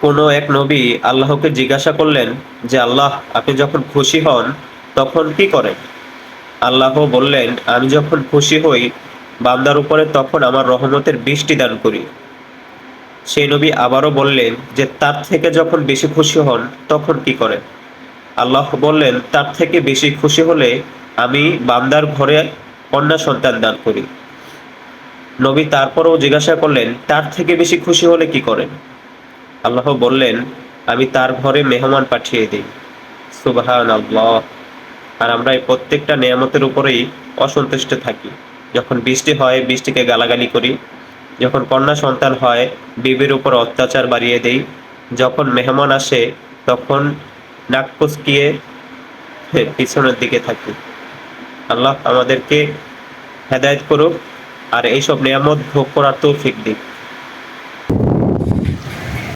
কোনো এক নবী আল্লাহকে জিজ্ঞাসা করলেন যে, আল্লাহ, আপনি যখন খুশি হন, তখন কি করেন? আল্লাহ বললেন, আমি যখন খুশি হই, বান্দার উপরে তখন আমার রহমতের বৃষ্টি দান করি। সেই নবী আবারও বললেন যে, তার থেকে যখন বেশি খুশি হন, তখন কি করেন? আল্লাহ বললেন, তার থেকে বেশি খুশি হলে আমি বান্দার ঘরে কন্যা সন্তান দান করি। নবী তারপরও জিজ্ঞাসা করলেন, তার থেকে বেশি খুশি হলে কি করেন? আল্লাহ বললেন, আমি তার ঘরে মেহমান পাঠিয়ে দিই। সুবাহান আল্লাহ আর আমরা এই প্রত্যেকটা নিয়ামতের উপরেই অসন্তুষ্ট থাকি। যখন বৃষ্টি হয়, বৃষ্টিকে গালাগালি করি। যখন কন্যা সন্তান হয়, বিবির উপর অত্যাচার বাড়িয়ে দেই। যখন মেহমান আসে, তখন নাক কুচকিয়ে পিছনের দিকে থাকি। আল্লাহ আমাদেরকে হেদায়েত করুক আর এইসব নিয়ামত ভোগ করার তৌফিক দিক।